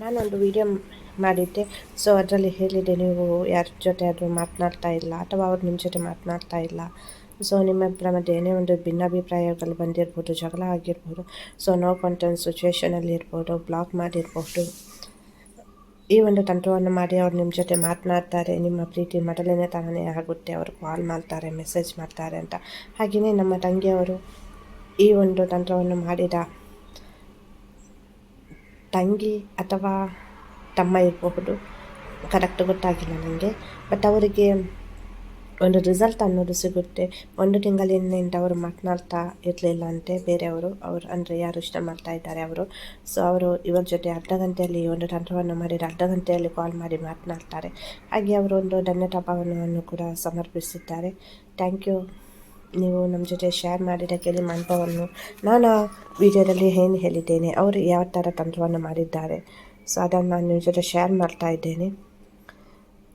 ನಾನೊಂದು ವಿಡಿಯೋ ಮಾಡಿದ್ದೆ. ಸೊ ಅದರಲ್ಲಿ ಹೇಳಿದೆ ನೀವು ಯಾರ ಜೊತೆ ಆದರೂ ಮಾತನಾಡ್ತಾ ಇಲ್ಲ ಅಥವಾ ಅವ್ರು ನಿಮ್ಮ ಜೊತೆ ಮಾತನಾಡ್ತಾ ಇಲ್ಲ. ಸೊ ನಿಮ್ಮಿಬ್ಬರ ಮಧ್ಯೆ ಏನೇ ಒಂದು ಭಿನ್ನಾಭಿಪ್ರಾಯಗಳು ಬಂದಿರ್ಬೋದು, ಜಗಳ ಆಗಿರ್ಬೋದು ಸೊ ನೋ ಕಂಟೆಂಟ್ ಸಿಚುವೇಷನಲ್ಲಿ ಇರ್ಬೋದು ಬ್ಲಾಕ್ ಮಾಡಿರ್ಬೋದು. ಈ ಒಂದು ತಂತ್ರವನ್ನು ಮಾಡಿ ಅವ್ರು ನಿಮ್ಮ ಜೊತೆ ಮಾತನಾಡ್ತಾರೆ. ನಿಮ್ಮ ಪ್ರೀತಿ ಮೊದಲನೇ ತಾನೇ ಆಗುತ್ತೆ. ಅವರು ಕಾಲ್ ಮಾಡ್ತಾರೆ ಮೆಸೇಜ್ ಮಾಡ್ತಾರೆ ಅಂತ. ಹಾಗೆಯೇ ನಮ್ಮ ತಂಗಿಯವರು ಈ ಒಂದು ತಂತ್ರವನ್ನು ಮಾಡಿದ ತಂಗಿ ಅಥವಾ ತಮ್ಮ ಇರಬಹುದು. ಕರೆಕ್ಟ್ ಗೊತ್ತಾಗಿಲ್ಲ ನನಗೆ ಬಟ್ ಅವರಿಗೆ ಒಂದು ರಿಸಲ್ಟ್ ಅನ್ನೋದು ಸಿಗುತ್ತೆ. ಒಂದು ತಿಂಗಳಿನಿಂದ ಅವರು ಮಾತನಾಡ್ತಾ ಇರಲಿಲ್ಲ ಅಂತೆ ಬೇರೆಯವರು. ಅವರು ಅಂದರೆ ಯಾರು ಇಷ್ಟ ಮಾಡ್ತಾ ಇದ್ದಾರೆ ಅವರು. ಸೊ ಅವರು ಇವರ ಜೊತೆ ಅರ್ಧ ಗಂಟೆಯಲ್ಲಿ ಒಂದು ತಂತ್ರವನ್ನು ಮಾಡಿದ ಅರ್ಧ ಗಂಟೆಯಲ್ಲಿ ಕಾಲ್ ಮಾಡಿ ಮಾತನಾಡ್ತಾರೆ. ಹಾಗೆ ಅವರು ಒಂದು ಧನ್ಯತಾಪವನ್ನು ಕೂಡ ಸಮರ್ಪಿಸಿದ್ದಾರೆ. ಥ್ಯಾಂಕ್ ಯು ನೀವು ನಮ್ಮ ಜೊತೆ ಶೇರ್ ಮಾಡಿದ ಕೆಲವು ಮಂತ್ರವನ್ನು ನಾನು ಆ ವಿಡಿಯೋದಲ್ಲಿ ಏನು ಹೇಳಿದ್ದೇನೆ, ಅವರು ಯಾವ ಥರ ತಂತ್ರವನ್ನು ಮಾಡಿದ್ದಾರೆ. ಸೊ ಅದನ್ನು ನಾನು ನಿಮ್ಮ ಜೊತೆ ಶೇರ್ ಮಾಡ್ತಾ ಇದ್ದೇನೆ.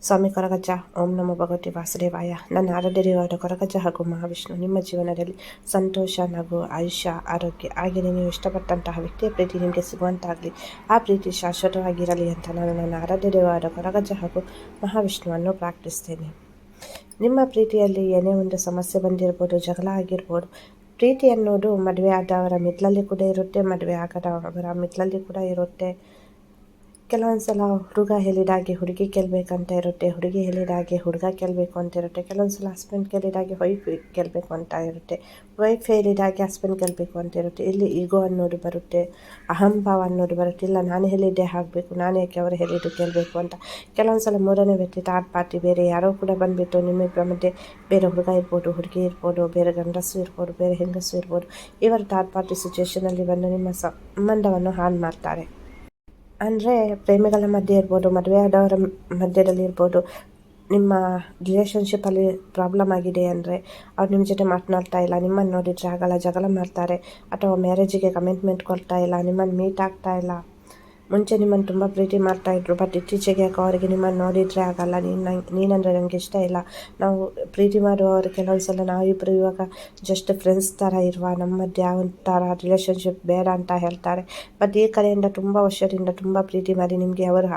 ಸ್ವಾಮಿ ಕೊರಗಜ್ಜ, ಓಂ ನಮೋ ಭಗವತಿ ವಾಸುದೇವಾಯ. ನನ್ನ ಆರಾಧ್ಯವಾದ ಕೊರಗಜ್ಜ ಹಾಗೂ ಮಹಾವಿಷ್ಣು, ನಿಮ್ಮ ಜೀವನದಲ್ಲಿ ಸಂತೋಷ, ನಗು, ಆಯುಷ್ಯ, ಆರೋಗ್ಯ ಹಾಗೆ ನೀವು ಇಷ್ಟಪಟ್ಟಂತಹ ವ್ಯಕ್ತಿಯ ಪ್ರೀತಿ ನಿಮಗೆ ಸಿಗುವಂತಾಗಲಿ, ಆ ಪ್ರೀತಿ ಶಾಶ್ವತವಾಗಿರಲಿ ಅಂತ ನಾನು ನನ್ನ ಆರಾಧ್ಯವಾದ ಕೊರಗಜ್ಜ ಹಾಗೂ ಮಹಾವಿಷ್ಣುವನ್ನು ಪ್ರಾರ್ಥಿಸ್ತೇನೆ. ನಿಮ್ಮ ಪ್ರೀತಿಯಲ್ಲಿ ಏನೇ ಒಂದು ಸಮಸ್ಯೆ ಬಂದಿರ್ಬೋದು, ಜಗಳ ಆಗಿರ್ಬೋದು ಪ್ರೀತಿ ಅನ್ನೋದು ಮದುವೆ ಆದವರ ಮಿತ್ಲಲ್ಲಿ ಕೂಡ ಇರುತ್ತೆ, ಮದುವೆ ಆಗದವರ ಮಿತ್ಲಲ್ಲಿ ಕೂಡ ಇರುತ್ತೆ. ಕೆಲವೊಂದು ಸಲ ಹುಡುಗ ಹೇಳಿದಾಗೆ ಹುಡುಗಿ ಕೇಳಬೇಕಂತ ಇರುತ್ತೆ, ಹುಡುಗಿ ಹೇಳಿದಾಗೆ ಹುಡುಗ ಕೇಳಬೇಕು ಅಂತ ಇರುತ್ತೆ, ಕೆಲವೊಂದು ಸಲ ಹಸ್ಬೆಂಡ್ ಕೇಳಿದಾಗೆ ವೈಫ್ ಕೇಳಬೇಕು ಅಂತ ಇರುತ್ತೆ ವೈಫ್ ಹೇಳಿದಾಗೆ ಹಸ್ಬೆಂಡ್ ಕೇಳಬೇಕು ಅಂತ ಇರುತ್ತೆ, ಇಲ್ಲಿ ಈಗೋ ಅನ್ನೋದು ಬರುತ್ತೆ, ಅಹಂಭಾವ ಅನ್ನೋದು ಬರುತ್ತೆ, ಇಲ್ಲ ನಾನು ಹೇಳಿದ್ದೆ ಆಗಬೇಕು, ನಾನು ಯಾಕೆ ಅವರು ಹೇಳಿದ್ದು ಕೇಳಬೇಕು ಅಂತ. ಕೆಲವೊಂದು ಸಲ ಮೂರನೇ ವ್ಯಕ್ತಿ ಥರ್ಡ್ ಪಾರ್ಟಿ ಬೇರೆ ಯಾರೋ ಕೂಡ ಬಂದುಬಿಟ್ಟು ನಿಮ್ಮ ಮಧ್ಯೆ ಬೇರೆ ಹುಡುಗ ಇರ್ಬೋದು, ಹುಡುಗಿ ಇರ್ಬೋದು, ಬೇರೆ ಗಂಡಸು ಇರ್ಬೋದು, ಬೇರೆ ಹೆಂಗಸು ಇರ್ಬೋದು, ಇವರು ಥರ್ಡ್ ಪಾರ್ಟಿ ಸಿಚುವೇಷನಲ್ಲಿ ಬಂದು ನಿಮ್ಮ ಸಂಬಂಧವನ್ನು ಹಾಳು ಮಾಡ್ತಾರೆ. ಅಂದರೆ ಪ್ರೇಮಿಗಳ ಮಧ್ಯೆ ಇರ್ಬೋದು, ಮದುವೆ ಆದವರ ಮಧ್ಯದಲ್ಲಿ ಇರ್ಬೋದು, ನಿಮ್ಮ ರಿಲೇಷನ್ಶಿಪ್ಪಲ್ಲಿ ಪ್ರಾಬ್ಲಮ್ ಆಗಿದೆ ಅಂದರೆ ಅವ್ರು ನಿಮ್ಮ ಜೊತೆ ಮಾತನಾಡ್ತಾ ಇಲ್ಲ ನಿಮ್ಮನ್ನು ನೋಡಿದರೆ ಆಗಲ್ಲ ಜಗಳ ಮಾಡ್ತಾರೆ, ಅಥವಾ ಮ್ಯಾರೇಜಿಗೆ ಕಮಿಟ್ಮೆಂಟ್ ಕೊಡ್ತಾ ಇಲ್ಲ ನಿಮ್ಮನ್ನು ಮೀಟ್ ಆಗ್ತಾ ಇಲ್ಲ. ಮುಂಚೆ ನಿಮ್ಮನ್ನು ತುಂಬ ಪ್ರೀತಿ ಮಾಡ್ತಾಯಿದ್ರು ಬಟ್ ಇತ್ತೀಚೆಗೆ ಯಾಕೋ ಅವರಿಗೆ ನಿಮ್ಮನ್ನು ನೋಡಿದರೆ ಆಗಲ್ಲ. ನೀನು ನಂಗೆ, ನೀನಂದರೆ ನನಗೆ ಇಷ್ಟ ಇಲ್ಲ. ನಾವು ಪ್ರೀತಿ ಮಾಡುವವರು ಕೆಲವೊಂದು ಸಲ ನಾವಿಬ್ಬರು ಇವಾಗ ಜಸ್ಟ್ ಫ್ರೆಂಡ್ಸ್ ಥರ ಇರುವ ನಮ್ಮ ಮಧ್ಯೆ ಯಾವ ಥರ ರಿಲೇಷನ್ಶಿಪ್ ಬೇಡ ಅಂತ ಹೇಳ್ತಾರೆ. ಬಟ್ ಈ ಕಡೆಯಿಂದ ತುಂಬ ವರ್ಷದಿಂದ ತುಂಬ ಪ್ರೀತಿ ಮಾಡಿ ನಿಮಗೆ ಅವರು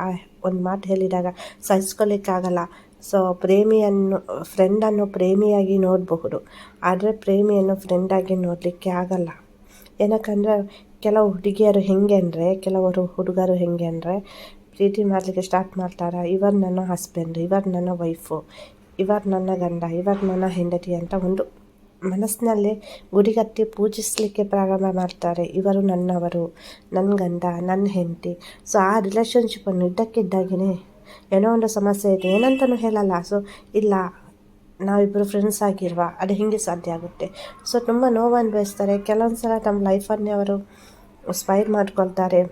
ಒಂದು ಮಾತು ಹೇಳಿದಾಗ ಸಹಿಸ್ಕೊಳ್ಳಿಕ್ಕಾಗಲ್ಲ ಸೊ ಪ್ರೇಮಿಯನ್ನು ಫ್ರೆಂಡನ್ನು ಪ್ರೇಮಿಯಾಗಿ ನೋಡಬಹುದು, ಆದರೆ ಪ್ರೇಮಿಯನ್ನು ಫ್ರೆಂಡಾಗಿ ನೋಡಲಿಕ್ಕೆ ಆಗಲ್ಲ. ಏನಕ್ಕಂದರೆ ಕೆಲವು ಹುಡುಗಿಯರು ಹೇಗೆ ಅಂದರೆ ಕೆಲವರು ಹುಡುಗರು ಹೇಗೆ ಅಂದರೆ, ಪ್ರೀತಿ ಮಾಡಲಿಕ್ಕೆ ಸ್ಟಾರ್ಟ್ ಮಾಡ್ತಾರೆ? ಇವರು ನನ್ನ ಹಸ್ಬೆಂಡ್ ಇವರು ನನ್ನ ವೈಫು ಇವರು ನನ್ನ ಗಂಡ ಇವರು ನನ್ನ ಹೆಂಡತಿ ಅಂತ ಒಂದು ಮನಸ್ಸಿನಲ್ಲಿ ಗುಡಿಗಟ್ಟಿ ಪೂಜಿಸಲಿಕ್ಕೆ ಪ್ರಾರಂಭ ಮಾಡ್ತಾರೆ. ಇವರು ನನ್ನವರು ನನ್ನ ಗಂಡ ನನ್ನ ಹೆಂಡತಿ. ಸೊ ಆ ರಿಲೇಷನ್ಶಿಪ್ಪನ್ನು ಇದ್ದಕ್ಕಿದ್ದಾಗೇ ಏನೋ ಒಂದು ಸಮಸ್ಯೆ ಇದೆ. ಏನಂತಲೂ ಹೇಳಲ್ಲ. ಸೊ ಇಲ್ಲ ನಾವಿಬ್ಬರು ಫ್ರೆಂಡ್ಸ್ ಆಗಿರುವ. ಅದು ಹೇಗೆ ಸಾಧ್ಯ ಆಗುತ್ತೆ? ಸೊ ತುಂಬ ನೋವು ಅನುಭವಿಸ್ತಾರೆ ಕೆಲವೊಂದು ಸಲ ತಮ್ಮ ಲೈಫನ್ನೇ ಅವರು ಸ್ಪೈರ್ ಮಾಡ್ಕೊಳ್ತಾರೆ.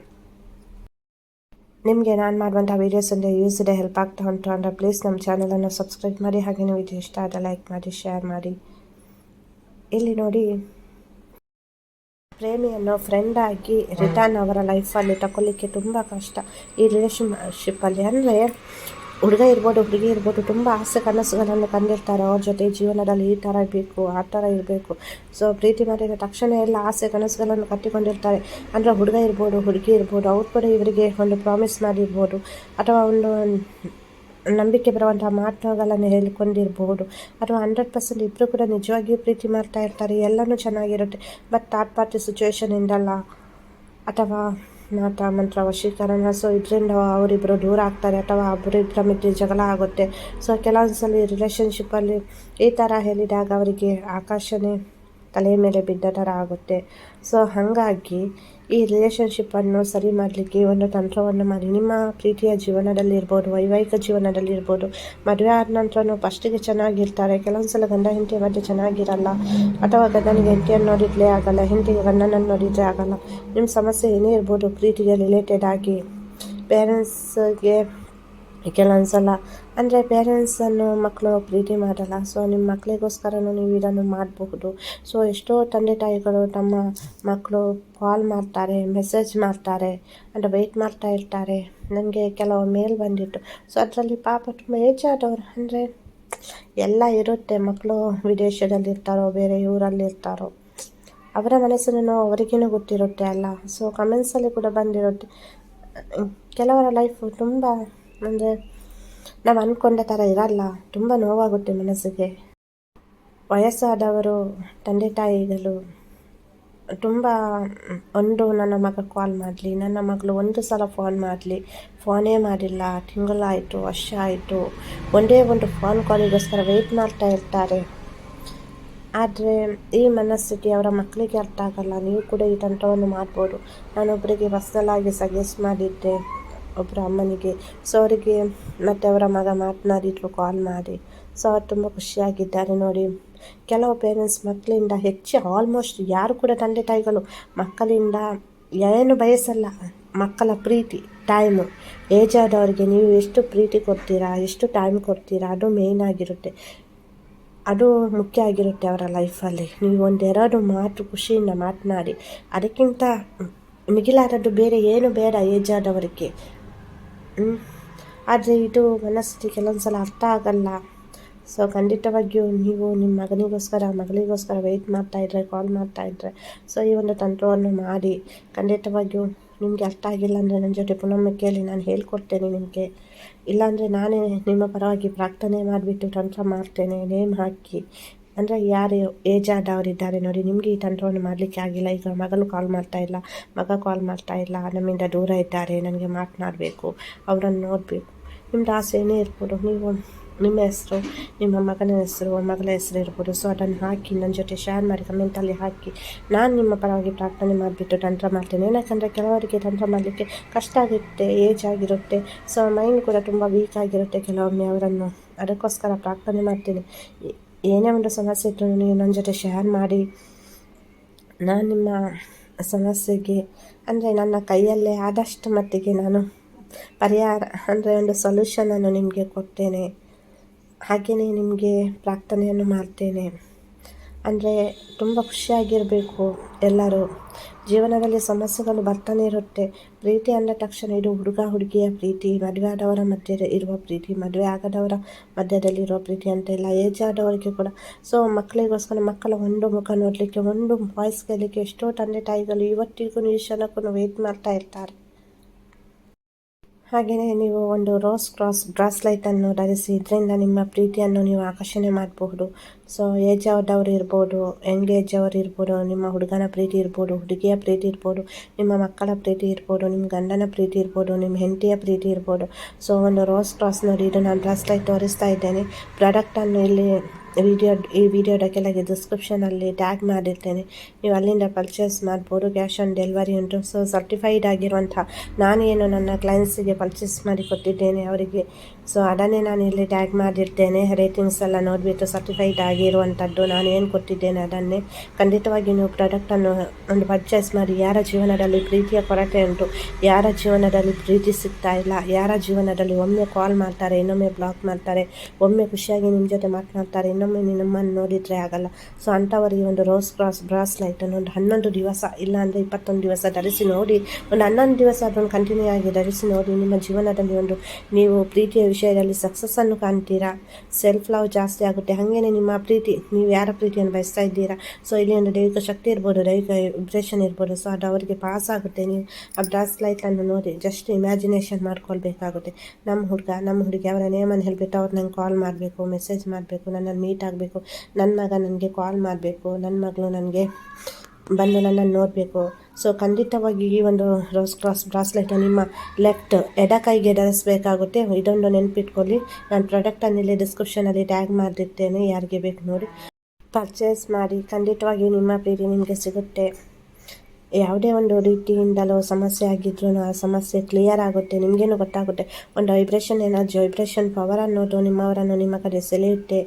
ನಿಮಗೆ ನಾನು ಮಾಡುವಂಥ ವೀಡಿಯೋಸಲ್ಲಿ ಯೂಸ್ ಇದೆ ಹೆಲ್ಪ್ ಆಗ್ತಾ ಉಂಟು ಅಂದರೆ ಪ್ಲೀಸ್ ನಮ್ಮ ಚಾನಲನ್ನು ಸಬ್ಸ್ಕ್ರೈಬ್ ಮಾಡಿ, ಹಾಗೆ ಇದು ಇಷ್ಟ ಆದರೆ ಲೈಕ್ ಮಾಡಿ ಶೇರ್ ಮಾಡಿ. ಇಲ್ಲಿ ನೋಡಿ, ಪ್ರೇಮಿಯನ್ನು ಫ್ರೆಂಡ್ ಆಗಿ ರಿಟರ್ನ್ ಅವರ ಲೈಫಲ್ಲಿ ತಗೊಳ್ಳಿಕ್ಕೆ ತುಂಬ ಕಷ್ಟ. ಈ ರಿಲೇಷನ್ಶಿಪ್ಪಲ್ಲಿ ಅಂದರೆ ಹುಡುಗ ಇರ್ಬೋದು, ಹುಡುಗಿ ಇರ್ಬೋದು, ತುಂಬ ಆಸೆ ಕನಸುಗಳನ್ನು ಕಂಡಿರ್ತಾರೆ ಅವ್ರ ಜೊತೆ ಜೀವನದಲ್ಲಿ ಈ ಥರ ಬೇಕು ಆ ಥರ ಇರಬೇಕು. ಸೊ ಪ್ರೀತಿ ಮಾಡಿದ ತಕ್ಷಣ ಎಲ್ಲ ಆಸೆ ಕನಸುಗಳನ್ನು ಕಟ್ಟಿಕೊಂಡಿರ್ತಾರೆ. ಅಂದರೆ ಹುಡುಗ ಇರ್ಬೋದು, ಹುಡುಗಿ ಇರ್ಬೋದು, ಅವ್ರು ಕೂಡ ಇವರಿಗೆ ಒಂದು ಪ್ರಾಮಿಸ್ ಮಾಡಿರ್ಬೋದು, ಅಥವಾ ಒಂದು ನಂಬಿಕೆ ಬರುವಂಥ ಮಾತುಗಳನ್ನು ಹೇಳಿಕೊಂಡಿರ್ಬೋದು. ಅಥವಾ ಹಂಡ್ರೆಡ್ ಪರ್ಸೆಂಟ್ ಇಬ್ಬರು ಕೂಡ ನಿಜವಾಗಿಯೂ ಪ್ರೀತಿ ಮಾಡ್ತಾ ಇರ್ತಾರೆ. ಎಲ್ಲನೂ ಚೆನ್ನಾಗಿರುತ್ತೆ. ಬಟ್ ಥರ್ಡ್ ಪಾರ್ಟಿ ಸಿಚುವೇಶನಿಂದಲ್ಲ ಅಥವಾ ನಾಟ ಮಂತ್ರ ವಶೀಕರಣ ಸೊ, ಇದರಿಂದ ಅವರಿಬ್ಬರು ದೂರ ಆಗ್ತಾರೆ ಅಥವಾ ಒಬ್ಬರಿಬ್ಬರ ಮಧ್ಯೆ ಜಗಳ ಆಗುತ್ತೆ. ಸೊ, ಕೆಲವೊಂದು ಸಲ ರಿಲೇಷನ್ಶಿಪ್ಪಲ್ಲಿ ಈ ಥರ ಹೇಳಿದಾಗ ಅವರಿಗೆ ಆಕಾಶನೇ ತಲೆ ಮೇಲೆ ಬಿದ್ದ ಥರ ಆಗುತ್ತೆ. ಸೊ, ಹಾಗಾಗಿ ಈ ರಿಲೇಷನ್ಶಿಪ್ಪನ್ನು ಸರಿ ಮಾಡಲಿಕ್ಕೆ ಒಂದು ತಂತ್ರವನ್ನು ಮಾಡಿ. ನಿಮ್ಮ ಪ್ರೀತಿಯ ಜೀವನದಲ್ಲಿ ಇರ್ಬೋದು ವೈವಾಹಿಕ ಜೀವನದಲ್ಲಿ ಇರ್ಬೋದು ಮದುವೆ ಆದ ನಂತರನೂ ಫಸ್ಟಿಗೆ ಚೆನ್ನಾಗಿರ್ತಾರೆ. ಕೆಲವೊಂದು ಸಲ ಗಂಡ ಹೆಂಡತಿ ಮಧ್ಯೆ ಚೆನ್ನಾಗಿರಲ್ಲ. ಅಥವಾ ಗಂಡನಿಗೆ ಹೆಂಡತಿಯನ್ನು ನೋಡಿದ್ಲೇ ಆಗಲ್ಲ, ಹೆಂಡತಿಗೆ ಗಂಡನನ್ನು ನೋಡಿದರೆ ಆಗಲ್ಲ. ನಿಮ್ಮ ಸಮಸ್ಯೆ ಏನೇ ಇರ್ಬೋದು, ಪ್ರೀತಿಗೆ ರಿಲೇಟೆಡ್ ಆಗಿ. ಪೇರೆಂಟ್ಸ್ಗೆ ಕೆಲವೊಂದು ಸಲ ಅಂದರೆ ಪೇರೆಂಟ್ಸನ್ನು ಮಕ್ಕಳು ಪ್ರೀತಿ ಮಾಡಲ್ಲ. ಸೊ ನಿಮ್ಮ ಮಕ್ಕಳಿಗೋಸ್ಕರನೂ ನೀವು ಇದನ್ನು ಮಾಡಬಹುದು. ಸೊ ಎಷ್ಟೋ ತಂದೆ ತಾಯಿಗಳು ತಮ್ಮ ಮಕ್ಕಳು ಕಾಲ್ ಮಾಡ್ತಾರೆ ಮೆಸೇಜ್ ಮಾಡ್ತಾರೆ ಅಂದರೆ ವೆಯ್ಟ್ ಮಾಡ್ತಾ ಇರ್ತಾರೆ. ನನಗೆ ಕೆಲವು ಮೇಲ್ ಬಂದಿತ್ತು. ಸೊ ಅದರಲ್ಲಿ ಪಾಪ ತುಂಬ ಏಜ್ ಆದವರು ಅಂದರೆ ಎಲ್ಲ ಇರುತ್ತೆ. ಮಕ್ಕಳು ವಿದೇಶದಲ್ಲಿರ್ತಾರೋ, ಬೇರೆ ಊರಲ್ಲಿರ್ತಾರೋ, ಅವರ ಮನಸ್ಸನ್ನು ಅವರಿಗೇನು ಗೊತ್ತಿರುತ್ತೆ ಅಲ್ಲ. ಸೊ ಕಮೆಂಟ್ಸಲ್ಲಿ ಕೂಡ ಬಂದಿರುತ್ತೆ. ಕೆಲವರ ಲೈಫು ತುಂಬ ಅಂದರೆ ನಾವು ಅಂದ್ಕೊಂಡ ಥರ ಇರಲ್ಲ. ತುಂಬ ನೋವಾಗುತ್ತೆ ಮನಸ್ಸಿಗೆ. ವಯಸ್ಸಾದವರು, ತಂದೆ ತಾಯಿಗಳು ತುಂಬ, ಒಂದು ನನ್ನ ಮಗ ಕಾಲ್ ಮಾಡಲಿ, ನನ್ನ ಮಗಳು ಒಂದು ಸಲ ಫೋನ್ ಮಾಡಲಿ. ಫೋನೇ ಮಾಡಿಲ್ಲ. ತಿಂಗಳಾಯಿತು ವರ್ಷ ಆಯಿತು ಒಂದೇ ಒಂದು ಫೋನ್ ಕಾಲಿಗೋಸ್ಕರ ವೆಯ್ಟ್ ಮಾಡ್ತಾ ಇರ್ತಾರೆ. ಆದರೆ ಈ ಮನಸ್ಥಿತಿ ಅವರ ಮಕ್ಕಳಿಗೆ ಅರ್ಥ ಆಗಲ್ಲ. ನೀವು ಕೂಡ ಈ ತಂತ್ರವನ್ನು ಮಾಡ್ಬೋದು. ನಾನೊಬ್ಬರಿಗೆ ಪರ್ಸ್ನಲಾಗಿ ಸಜೆಸ್ಟ್ ಮಾಡಿದ್ದೆ. ಒಬ್ಬರ ಅಮ್ಮನಿಗೆ ಸೊ ಅವರಿಗೆ ಮತ್ತು ಅವರ ಮಗ ಮಾತನಾಡಿದ್ರು ಕಾಲ್ ಮಾಡಿ. ಸೊ ಅವ್ರು ತುಂಬ ಖುಷಿಯಾಗಿದ್ದಾರೆ ನೋಡಿ. ಕೆಲವು ಪೇರೆಂಟ್ಸ್ ಮಕ್ಕಳಿಂದ ಹೆಚ್ಚು ಆಲ್ಮೋಸ್ಟ್ ಯಾರು ಕೂಡ ತಂದೆ ತಾಯಿಗಳು ಮಕ್ಕಳಿಂದ ಏನು ಬಯಸಲ್ಲ. ಮಕ್ಕಳ ಪ್ರೀತಿ ಟೈಮು ಏಜ್ ಆದವರಿಗೆ ನೀವು ಎಷ್ಟು ಪ್ರೀತಿ ಕೊಡ್ತೀರಾ, ಎಷ್ಟು ಟೈಮ್ ಕೊಡ್ತೀರಾ, ಅದು ಮೇಯ್ನ್ ಆಗಿರುತ್ತೆ. ಅದು ಮುಖ್ಯ ಆಗಿರುತ್ತೆ ಅವರ ಲೈಫಲ್ಲಿ ನೀವು ಒಂದೆರಡು ಮಾತು ಖುಷಿಯಿಂದ ಮಾತನಾಡಿ. ಅದಕ್ಕಿಂತ ಮಿಗಿಲಾದದ್ದು ಬೇರೆ ಏನು ಬೇಡ ಏಜ್ ಆದವರಿಗೆ. ಆದರೆ ಇದು ಮನಸ್ಥಿತಿ ಕೆಲವೊಂದು ಸಲ ಅರ್ಥ ಆಗಲ್ಲ. ಸೊ ಖಂಡಿತವಾಗಿಯೂ ನೀವು ನಿಮ್ಮ ಮಗನಿಗೋಸ್ಕರ, ಮಗಳಿಗೋಸ್ಕರ ವೆಯ್ಟ್ ಮಾಡ್ತಾಯಿದ್ರೆ ಕಾಲ್ ಮಾಡ್ತಾಯಿದ್ರೆ ಸೊ ಈ ಒಂದು ತಂತ್ರವನ್ನು ಮಾಡಿ. ಖಂಡಿತವಾಗಿಯೂ ನಿಮಗೆ ಅರ್ಥ ಆಗಿಲ್ಲ ಅಂದರೆ ನನ್ನ ಜೊತೆ ಪುನೊಮ್ಮೆ ಕೇಳಿ, ನಾನು ಹೇಳ್ಕೊಡ್ತೇನೆ ನಿಮಗೆ. ಇಲ್ಲಾಂದರೆ ನಾನೇ ನಿಮ್ಮ ಪರವಾಗಿ ಪ್ರಾರ್ಥನೆ ಮಾಡಿಬಿಟ್ಟು ತಂತ್ರ ಮಾಡ್ತೇನೆ ನೇಮ್ ಹಾಕಿ. ಅಂದರೆ ಯಾರು ಏಜ್ ಆದವರಿದ್ದಾರೆ ನೋಡಿ, ನಿಮಗೆ ಈ ತಂತ್ರವನ್ನು ಮಾಡಲಿಕ್ಕೆ ಆಗಿಲ್ಲ. ಈಗ ಮಗಳು ಕಾಲ್ ಮಾಡ್ತಾ ಇಲ್ಲ, ಮಗ ಕಾಲ್ ಮಾಡ್ತಾ ಇಲ್ಲ, ನಮ್ಮಿಂದ ದೂರ ಇದ್ದಾರೆ, ನನಗೆ ಮಾತನಾಡಬೇಕು ಅವರನ್ನು ನೋಡಬೇಕು. ನಿಮ್ಮದು ಆಸೆ ಏನೇ ಇರ್ಬೋದು, ನೀವು ನಿಮ್ಮ ಹೆಸರು, ನಿಮ್ಮ ಮಗನ ಹೆಸರು, ಮಗಳ ಹೆಸರು ಇರ್ಬೋದು. ಸೊ ಅದನ್ನು ಹಾಕಿ ನನ್ನ ಜೊತೆ ಶೇರ್ ಮಾಡಿ ಕಮೆಂಟಲ್ಲಿ ಹಾಕಿ. ನಾನು ನಿಮ್ಮ ಪರವಾಗಿ ಪ್ರಾರ್ಥನೆ ಮಾಡಿಬಿಟ್ಟು ತಂತ್ರ ಮಾಡ್ತೇನೆ. ಏನಕ್ಕಂದರೆ ಕೆಲವರಿಗೆ ತಂತ್ರ ಮಾಡಲಿಕ್ಕೆ ಕಷ್ಟ ಆಗುತ್ತೆ ಏಜ್ ಆಗಿರುತ್ತೆ. ಸೊ ಮೈಂಡ್ ಕೂಡ ತುಂಬ ವೀಕ್ ಆಗಿರುತ್ತೆ. ಕೆಲವೊಮ್ಮೆ ಅವರನ್ನು ಅದಕ್ಕೋಸ್ಕರ ಪ್ರಾರ್ಥನೆ ಮಾಡ್ತೀನಿ. ಏನೇ ಒಂದು ಸಮಸ್ಯೆ ಇದ್ದರೂ ನೀವು ನನ್ನ ಜೊತೆ ಶೇರ್ ಮಾಡಿ. ನಾನು ನಿಮ್ಮ ಸಮಸ್ಯೆಗೆ, ಅಂದರೆ ನನ್ನ ಕೈಯಲ್ಲೇ ಆದಷ್ಟು ಮಟ್ಟಿಗೆ ನಾನು ಪರಿಹಾರ, ಅಂದರೆ ಒಂದು ಸೊಲ್ಯೂಷನನ್ನು ನಿಮಗೆ ಕೊಡ್ತೇನೆ. ಹಾಗೆಯೇ ನಿಮಗೆ ಪ್ರಾರ್ಥನೆಯನ್ನು ಮಾಡ್ತೇನೆ. ಅಂದರೆ ತುಂಬ ಖುಷಿಯಾಗಿರಬೇಕು ಎಲ್ಲರೂ. ಜೀವನದಲ್ಲಿ ಸಮಸ್ಯೆಗಳು ಬರ್ತಾನೆ ಇರುತ್ತೆ. ಪ್ರೀತಿ ಅಂದ ತಕ್ಷಣ ಇದು ಹುಡುಗ, ಹುಡುಗಿಯ ಪ್ರೀತಿ, ಮದುವೆ ಆದವರ ಮಧ್ಯೆ ಇರುವ ಪ್ರೀತಿ, ಮದುವೆ ಆಗದವರ ಮಧ್ಯದಲ್ಲಿ ಇರುವ ಪ್ರೀತಿ ಅಂತ ಇಲ್ಲ ಏಜ್ ಆದವರಿಗೆ ಕೂಡ. ಸೊ ಮಕ್ಕಳಿಗೋಸ್ಕರ ಮಕ್ಕಳ ಒಂದು ಮುಖ ನೋಡಲಿಕ್ಕೆ, ಒಂದು ವಾಯ್ಸ್ ಕೇಳಲಿಕ್ಕೆ ಎಷ್ಟೋ ತಂದೆ ತಾಯಿಗಳು ಇವತ್ತಿಗೂ ಕ್ಷಣಕ್ಕೂ ವೆಯ್ಟ್ ಮಾಡ್ತಾ ಇರ್ತಾರೆ. ಹಾಗೆಯೇ ನೀವು ಒಂದು ರೋಸ್ ಕ್ರಾಸ್ ಬ್ರಾಸ್ಲೈಟನ್ನು ಧರಿಸಿ, ಇದರಿಂದ ನಿಮ್ಮ ಪ್ರೀತಿಯನ್ನು ನೀವು ಆಕರ್ಷಣೆ ಮಾಡಬಹುದು. ಸೊ ಏಜ್ ಆದವರು ಇರ್ಬೋದು ಯಂಗ್ ಏಜ್ ಅವರು ಇರ್ಬೋದು, ನಿಮ್ಮ ಹುಡುಗನ ಪ್ರೀತಿ ಇರ್ಬೋದು, ಹುಡುಗಿಯ ಪ್ರೀತಿ ಇರ್ಬೋದು, ನಿಮ್ಮ ಮಕ್ಕಳ ಪ್ರೀತಿ ಇರ್ಬೋದು, ನಿಮ್ಮ ಗಂಡನ ಪ್ರೀತಿ ಇರ್ಬೋದು, ನಿಮ್ಮ ಹೆಂಡತಿಯ ಪ್ರೀತಿ ಇರ್ಬೋದು. ಸೊ, ಒಂದು ರೋಸ್ ಕ್ರಾಸ್ ನೋಡಿ, ಇದು ನಾನು ಬ್ರಾಸ್ಲೈಟ್ ತೋರಿಸ್ತಾ ಇದ್ದೇನೆ. ಪ್ರಾಡಕ್ಟನ್ನು ಇಲ್ಲಿ ವಿಡಿಯೋ ಈ ವಿಡಿಯೋದ ಕೆಳಗೆ ಡಿಸ್ಕ್ರಿಪ್ಷನಲ್ಲಿ ಟ್ಯಾಗ್ ಮಾಡಿರ್ತೇನೆ. ನೀವು ಅಲ್ಲಿಂದ ಪರ್ಚೇಸ್ ಮಾಡ್ಬೋದು ಕ್ಯಾಶ್ ಆನ್ ಡೆಲಿವರಿ ಉಂಟು. ಸೊ ಸರ್ಟಿಫೈಡ್ ಆಗಿರುವಂಥ ನಾನೇನು ನನ್ನ ಕ್ಲೈಂಟ್ಸಿಗೆ ಪರ್ಚೇಸ್ ಮಾಡಿ ಕೊಟ್ಟಿದ್ದೇನೆ ಅವರಿಗೆ. ಸೊ ಅದನ್ನೇ ನಾನು ಇಲ್ಲಿ ಟ್ಯಾಗ್ ಮಾಡಿರ್ತೇನೆ. ರೇಟಿಂಗ್ಸ್ ಎಲ್ಲ ನೋಡಿಬಿಟ್ಟು ಸರ್ಟಿಫೈಡ್ ಆಗಿರುವಂಥದ್ದು ನಾನು ಏನು ಕೊಟ್ಟಿದ್ದೇನೆ ಅದನ್ನೇ. ಖಂಡಿತವಾಗಿ ನೀವು ಪ್ರಾಡಕ್ಟನ್ನು ಒಂದು ಪರ್ಚೇಸ್ ಮಾಡಿ. ಯಾರ ಜೀವನದಲ್ಲಿ ಪ್ರೀತಿಯ ಕೊರತೆ ಉಂಟು, ಯಾರ ಜೀವನದಲ್ಲಿ ಪ್ರೀತಿ ಸಿಗ್ತಾ ಇಲ್ಲ, ಯಾರ ಜೀವನದಲ್ಲಿ ಒಮ್ಮೆ ಕಾಲ್ ಮಾಡ್ತಾರೆ, ಇನ್ನೊಮ್ಮೆ ಬ್ಲಾಕ್ ಮಾಡ್ತಾರೆ, ಒಮ್ಮೆ ಖುಷಿಯಾಗಿ ನಿಮ್ಮ ಜೊತೆ ಮಾತನಾಡ್ತಾರೆ ಇನ್ನೊಮ್ಮೆ ನಿನ್ನಮ್ಮನ್ನು ನೋಡಿದರೆ ಆಗಲ್ಲ. ಸೊ ಅಂಥವರಿಗೆ ಒಂದು ರೋಸ್ ಕ್ರಾಸ್ ಬ್ರಾಸ್ಲೈಟನ್ನು ಒಂದು ಹನ್ನೊಂದು ದಿವಸ ಇಲ್ಲಾಂದರೆ ಇಪ್ಪತ್ತೊಂದು ದಿವಸ ಧರಿಸಿ ನೋಡಿ, ಒಂದು ಹನ್ನೊಂದು ದಿವಸ ಅದನ್ನು ಕಂಟಿನ್ಯೂ ಆಗಿ ಧರಿಸಿ ನೋಡಿ ನಿಮ್ಮ ಜೀವನದಲ್ಲಿ ಒಂದು ನೀವು ಪ್ರೀತಿಯ ವಿಷಯದಲ್ಲಿ ಸಕ್ಸಸ್ಸನ್ನು ಕಾಣ್ತೀರಾ? ಸೆಲ್ಫ್ ಲವ್ ಜಾಸ್ತಿ ಆಗುತ್ತೆ. ಹಾಗೇನೆ ನಿಮ್ಮ ಪ್ರೀತಿ, ನೀವು ಯಾರ ಪ್ರೀತಿಯನ್ನು ಬಯಸ್ತಾ ಇದ್ದೀರಾ? ಸೊ ಇಲ್ಲಿ ಒಂದು ದೈವಿಕ ಶಕ್ತಿ ಇರ್ಬೋದು, ದೈವಿಕ ವಿಬ್ರೇಷನ್ ಇರ್ಬೋದು. ಸೊ ಅದು ಅವರಿಗೆ ಪಾಸ್ ಆಗುತ್ತೆ. ನೀವು ಆ ಬ್ರಾಸ್ ಲೈಟನ್ನು ನೋಡಿ ಜಸ್ಟ್ ಇಮ್ಯಾಜಿನೇಷನ್ ಮಾಡ್ಕೊಳ್ಬೇಕಾಗುತ್ತೆ. ನಮ್ಮ ಹುಡುಗ, ನಮ್ಮ ಹುಡುಗಿ ಅವರ ನೇಮನ್ನು ಹೇಳಿಬಿಟ್ಟು ಅವ್ರು ನಂಗೆ ಕಾಲ್ ಮಾಡಬೇಕು ಮೆಸೇಜ್ ಮಾಡಬೇಕು ನನ್ನನ್ನು ಮೀಟ್ ಆಗಬೇಕು. ನನ್ನ ಮಗ ನನಗೆ ಕಾಲ್ ಮಾಡಬೇಕು. ನನ್ನ ಮಗಳು ನನಗೆ ಬಂದು ನನ್ನನ್ನು ನೋಡಬೇಕು. ಸೊ ಖಂಡಿತವಾಗಿ ಈ ಒಂದು ರೋಸ್ ಕ್ರಾಸ್ ಬ್ರಾಸ್ಲೆಟ್ ನಿಮ್ಮ ಲೆಫ್ಟ್ ಎಡ ಕೈಗೆ ಧರಿಸಬೇಕಾಗುತ್ತೆ. ಇದೊಂದು ನೆನಪಿಟ್ಕೊಳ್ಳಿ. ನಾನು ಪ್ರಾಡಕ್ಟನ್ನು ಇಲ್ಲಿ ಡಿಸ್ಕ್ರಿಪ್ಷನಲ್ಲಿ ಟ್ಯಾಗ್ ಮಾಡಿರ್ತೇನೆ ಯಾರಿಗೆ ಬೇಕು ನೋಡಿ. ಪರ್ಚೇಸ್ ಮಾಡಿ. ಖಂಡಿತವಾಗಿ ನಿಮ್ಮ ಪ್ರೀತಿ ನಿಮಗೆ ಸಿಗುತ್ತೆ. ಯಾವುದೇ ಒಂದು ರೀತಿಯಿಂದಲೂ ಸಮಸ್ಯೆ ಆಗಿದ್ರೂ ಆ ಸಮಸ್ಯೆ ಕ್ಲಿಯರ್ ಆಗುತ್ತೆ. ನಿಮಗೇನು ಗೊತ್ತಾಗುತ್ತೆ? ಒಂದು ವೈಬ್ರೇಷನ್ ಏನಾದರೂ ವೈಬ್ರೇಷನ್ ಪವರ್ ಅನ್ನೋದು ನಿಮ್ಮವರನ್ನು ನಿಮ್ಮ ಕಡೆ ಸೆಳೆಯುತ್ತೆ.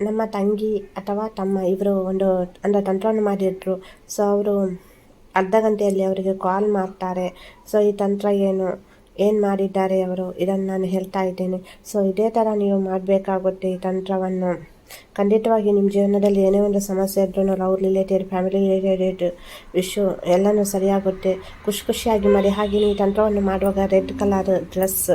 ನಮ್ಮ ತಂಗಿ ಅಥವಾ ತಮ್ಮ ಇವರು ಒಂದು ಅಂದರೆ ತಂತ್ರವನ್ನು ಮಾಡಿದ್ರು. ಸೊ ಅವರು ಅರ್ಧ ಗಂಟೆಯಲ್ಲಿ ಅವರಿಗೆ ಕಾಲ್ ಮಾಡ್ತಾರೆ. ಸೊ ಈ ತಂತ್ರ ಏನು ಏನು ಮಾಡಿದ್ದಾರೆ ಅವರು? ಇದನ್ನು ನಾನು ಹೇಳ್ತಾ ಇದ್ದೇನೆ. ಸೊ ಇದೇ ಥರ ನೀವು ಮಾಡಬೇಕಾಗುತ್ತೆ ಈ ತಂತ್ರವನ್ನು. ಖಂಡಿತವಾಗಿ ನಿಮ್ಮ ಜೀವನದಲ್ಲಿ ಏನೇ ಒಂದು ಸಮಸ್ಯೆ ಇದ್ರೂ love related family related issue ಎಲ್ಲನೂ ಸರಿಯಾಗುತ್ತೆ. ಖುಷಿ ಖುಷಿಯಾಗಿ ಮಾಡಿ. ಹಾಗೆ ಈ ತಂತ್ರವನ್ನು ಮಾಡುವಾಗ red colour dress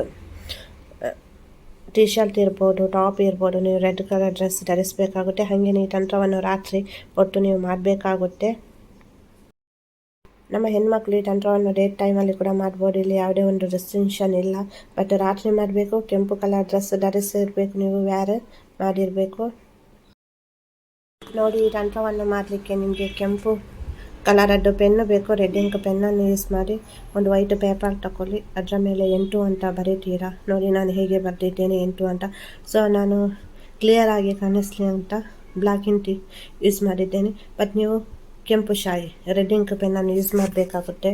T shirt ಇರ್ಬೋದು ಟಾಪ್ ಇರ್ಬೋದು, ನೀವು ರೆಡ್ ಕಲರ್ ಡ್ರೆಸ್ ಧರಿಸಬೇಕಾಗುತ್ತೆ ಹಾಗೆ ನೀವು ತಂತ್ರವನ್ನು ರಾತ್ರಿ ಒಟ್ಟು ನೀವು ಮಾಡಬೇಕಾಗುತ್ತೆ. ನಮ್ಮ ಹೆಣ್ಮಕ್ಳು ಈ ತಂತ್ರವನ್ನು ಡೇಟ್ ಟೈಮಲ್ಲಿ ಕೂಡ ಮಾಡ್ಬೋದು. ಇಲ್ಲಿ ಯಾವುದೇ ಒಂದು ರೆಸ್ಟ್ರಿಕ್ಷನ್ ಇಲ್ಲ. ಬಟ್ ರಾತ್ರಿ ಮಾಡಬೇಕು, ಕೆಂಪು ಕಲರ್ ಡ್ರೆಸ್ ಧರಿಸಿರ್ಬೇಕು ನೀವು ವ್ಯಾರ್ ಮಾಡಿರಬೇಕು. ನೋಡಿ ಈ ತಂತ್ರವನ್ನು ಮಾಡಲಿಕ್ಕೆ ನಿಮಗೆ ಕೆಂಪು ಕಲರದ್ದು ಪೆನ್ನು ಬೇಕು ರೆಡ್ ಇಂಕ್ ಪೆನ್ನನ್ನು ಯೂಸ್ ಮಾಡಿ ಒಂದು ವೈಟ್ ಪೇಪರ್ ತಗೊಳ್ಳಿ ಅದರ ಮೇಲೆ ಎಂಟು ಅಂತ ಬರೀತೀರಾ? ನೋಡಿ ನಾನು ಹೇಗೆ ಬರೆದಿದ್ದೇನೆ ಎಂಟು ಅಂತ. ಸೊ ನಾನು ಕ್ಲಿಯರ್ ಆಗಿ ಕಾಣಿಸ್ಲಿ ಅಂತ ಬ್ಲ್ಯಾಕ್ ಇಂಕ್ ಯೂಸ್ ಮಾಡಿದ್ದೇನೆ. ಬಟ್ ನೀವು ಕೆಂಪು ಶಾಯಿ, ರೆಡ್ ಇಂಕ್ ಪೆನ್ನನ್ನು ಯೂಸ್ ಮಾಡಬೇಕಾಗುತ್ತೆ.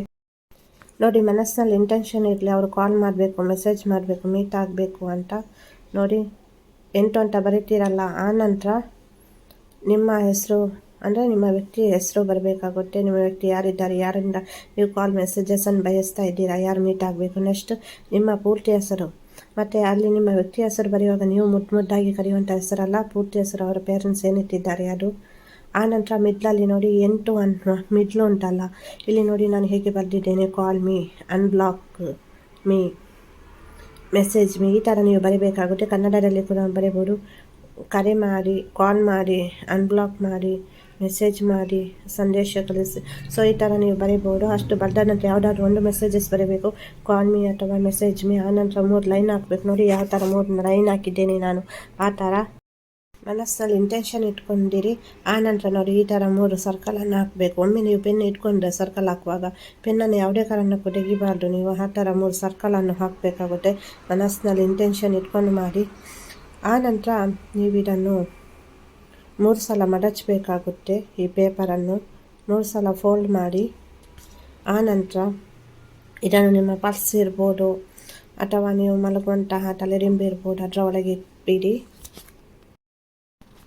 ನೋಡಿ ಮನಸ್ಸಿನಲ್ಲಿ ಇಂಟೆನ್ಷನ್ ಇರಲಿ, ಅವರು ಕಾಲ್ ಮಾಡಬೇಕು ಮೆಸೇಜ್ ಮಾಡಬೇಕು ಮೀಟ್ ಆಗಬೇಕು ಅಂತ. ನೋಡಿ ಎಂಟು ಅಂತ ಬರೀತೀರಲ್ಲ, ಆ ನಂತರ ನಿಮ್ಮ ಹೆಸರು ಅಂದರೆ ನಿಮ್ಮ ವ್ಯಕ್ತಿ ಹೆಸರು ಬರಬೇಕಾಗುತ್ತೆ, ನಿಮ್ಮ ವ್ಯಕ್ತಿ ಯಾರಿದ್ದಾರೆ, ಯಾರಿಂದ ನೀವು ಕಾಲ್ ಮೆಸೇಜಸನ್ನು ಬಯಸ್ತಾ ಇದ್ದೀರಾ, ಯಾರು ಮೀಟ್ ಆಗಬೇಕು ನೆಕ್ಸ್ಟ್ ನಿಮ್ಮ ಪೂರ್ತಿ ಹೆಸರು. ಮತ್ತು ಅಲ್ಲಿ ನಿಮ್ಮ ವ್ಯಕ್ತಿ ಹೆಸರು ಬರೆಯುವಾಗ ನೀವು ಮುದ್ದು ಮುದ್ದಾಗಿ ಕರೆಯುವಂಥ ಹೆಸರಲ್ಲ, ಪೂರ್ತಿ ಹೆಸರು ಅವರ ಪೇರೆಂಟ್ಸ್ ಏನಿಟ್ಟಿದ್ದಾರೆ ಅದು. ಆ ನಂತರ ಮಿಡ್ಲಲ್ಲಿ ನೋಡಿ ಎಂಟು ಅನ್, ಮಿಡ್ಲು ಉಂಟಲ್ಲ, ಇಲ್ಲಿ ನೋಡಿ ನಾನು ಹೇಗೆ ಬರೆದಿದ್ದೇನೆ call me unblock me message me ಈ ಥರ ನೀವು ಬರೀಬೇಕಾಗುತ್ತೆ. ಕನ್ನಡದಲ್ಲಿ ಕೂಡ ಬರೀಬೋದು. ಕರೆ ಮಾಡಿ ಕಾಲ್ ಮಾಡಿ ಅನ್ಬ್ಲಾಕ್ ಮಾಡಿ ಮೆಸೇಜ್ ಮಾಡಿ, ಸಂದೇಶ ಕಳಿಸಿ. ಸೊ ಈ ಥರ ನೀವು ಬರೀಬೋದು ಅಷ್ಟು ಬರೆದ ನಂತರ ಯಾವುದಾದ್ರು ಒಂದು ಮೆಸೇಜಸ್ ಬರೀಬೇಕು. ಕಾಲ್ ಮೀ ಅಥವಾ ಮೆಸೇಜ್ ಮೀ ಆನಂತರ ನಂತರ ಮೂರು ಲೈನ್ ಹಾಕ್ಬೇಕು. ನೋಡಿ ಯಾವ ಥರ ಮೂರು ಲೈನ್ ಹಾಕಿದ್ದೇನೆ ನಾನು. ಆ ಥರ ಮನಸ್ಸಲ್ಲಿ ಇಂಟೆನ್ಷನ್ ಇಟ್ಕೊಂಡಿರಿ. ಆನಂತರ ನಂತರ ನೋಡಿ ಈ ಥರ ಮೂರು ಸರ್ಕಲನ್ನು ಹಾಕಬೇಕು. ಒಮ್ಮೆ ನೀವು ಪೆನ್ ಇಟ್ಕೊಂಡ್ರೆ ಸರ್ಕಲ್ ಹಾಕುವಾಗ ಪೆನ್ನನ್ನು ಯಾವುದೇ ಕಾರಣಕ್ಕೂ ತೆಗಿಬಾರ್ದು. ನೀವು ಆ ಥರ ಮೂರು ಸರ್ಕಲನ್ನು ಹಾಕಬೇಕಾಗುತ್ತೆ. ಮನಸ್ಸಿನಲ್ಲಿ ಇಂಟೆನ್ಷನ್ ಇಟ್ಕೊಂಡು ಮಾಡಿ. ಆನಂತರ ನಂತರ ನೀವು ಇದನ್ನು ಮೂರು ಸಲ ಮಡಚಬೇಕಾಗುತ್ತೆ ಈ ಪೇಪರನ್ನು. ಮೂರು ಸಲ ಫೋಲ್ಡ್ ಮಾಡಿ, ಆ ನಂತರ ಇದನ್ನು ನಿಮ್ಮ ಪರ್ಸ್ ಇರ್ಬೋದು, ಅಥವಾ ನೀವು ಮಲಗುವಂತಹ ತಲೆರಿಂಬು ಇರ್ಬೋದು, ಅದರ ಒಳಗೆ ಇಟ್ಬಿಡಿ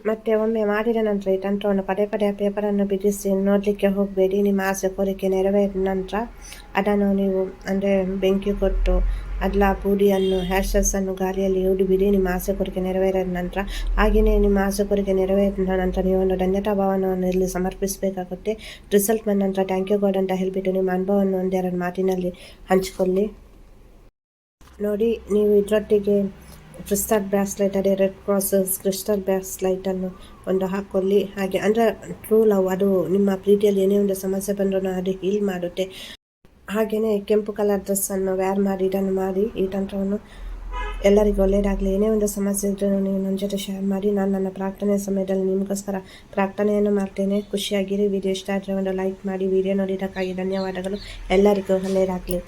ಮತ್ತು ಒಮ್ಮೆ ಮಾಡಿದ ನಂತರ ಈ ತಂತ್ರವನ್ನು ಪದೇ ಪದೇ ಪೇಪರನ್ನು ಬಿಡಿಸಿ ನೋಡಲಿಕ್ಕೆ ಹೋಗಬೇಡಿ. ನಿಮ್ಮ ಆಸೆ ಕೋರಿಕೆ ನೆರವೇರಿದ ನಂತರ ಅದನ್ನು ನೀವು, ಅಂದರೆ ಬೆಂಕಿ ಕೊಟ್ಟು ಅದಲ ಪೂಡಿಯನ್ನು ಹ್ಯಾಶಸ್ಸನ್ನು ಗಾಳಿಯಲ್ಲಿ ಉಡಿಬಿಡಿ. ನಿಮ್ಮ ಆಸೆ ಕೋರಿಕೆ ನೆರವೇರಿದ ನಂತರ, ಹಾಗೆಯೇ ನಿಮ್ಮ ಆಸೆ ಕೋರಿಕೆ ನೆರವೇರಿದ ನಂತರ ನೀವು ಒಂದು ಧನ್ಯತಾ ಭಾವನವನ್ನು ಇಲ್ಲಿ ಸಮರ್ಪಿಸಬೇಕಾಗುತ್ತೆ. ರಿಸಲ್ಟ್ ಬಂದ ನಂತರ ಥ್ಯಾಂಕ್ ಯು ಗಾಡ್ ಅಂತ ಹೇಳಿಬಿಟ್ಟು ನಿಮ್ಮ ಅನುಭವವನ್ನು ಒಂದೆರಡು ಮಾತಿನಲ್ಲಿ ಹಂಚಿಕೊಳ್ಳಿ. ನೋಡಿ, ನೀವು ಇದರೊಟ್ಟಿಗೆ ಕ್ರಿಸ್ಟಲ್ ಬ್ರಾಸ್ಲೈಟ್ ಅದೇ ರೆಡ್ ಕ್ರಾಸಸ್, ಕ್ರಿಸ್ಟಲ್ ಬ್ರಾಸ್ಲೈಟನ್ನು ಒಂದು ಹಾಕೊಳ್ಳಿ ಹಾಗೆ ಅಂದರೆ ಟ್ರೂ ಲವ್ ಅದು ನಿಮ್ಮ ಪ್ರೀತಿಯಲ್ಲಿ ಏನೇ ಒಂದು ಸಮಸ್ಯೆ ಬಂದರೂ ಅದು ಹೀಲ್ ಮಾಡುತ್ತೆ. ಹಾಗೆಯೇ ಕೆಂಪು ಕಲರ್ ಡ್ರೆಸ್ಸನ್ನು ವ್ಯಾರ್ ಮಾಡಿ, ಇದನ್ನು ಮಾಡಿ, ಈ ತಂತ್ರವನ್ನು ಎಲ್ಲರಿಗೂ ಒಳ್ಳೆಯದಾಗಲಿ ಏನೇ ಒಂದು ಸಮಸ್ಯೆ ಇದ್ದರೂ ನೀವು ನನ್ನ ಜೊತೆ ಶೇರ್ ಮಾಡಿ, ನಾನು ನನ್ನ ಪ್ರಾರ್ಥನೆ ಸಮಯದಲ್ಲಿ ನಿಮಗೋಸ್ಕರ ಪ್ರಾರ್ಥನೆಯನ್ನು ಮಾಡ್ತೇನೆ. ಖುಷಿಯಾಗಿರಿ. ವಿಡಿಯೋ ಇಷ್ಟ ಆದರೆ ಒಂದು ಲೈಕ್ ಮಾಡಿ ವಿಡಿಯೋ ನೋಡಿದ್ದಕ್ಕಾಗಿ ಧನ್ಯವಾದಗಳು. ಎಲ್ಲರಿಗೂ ಒಳ್ಳೆಯದಾಗಲಿ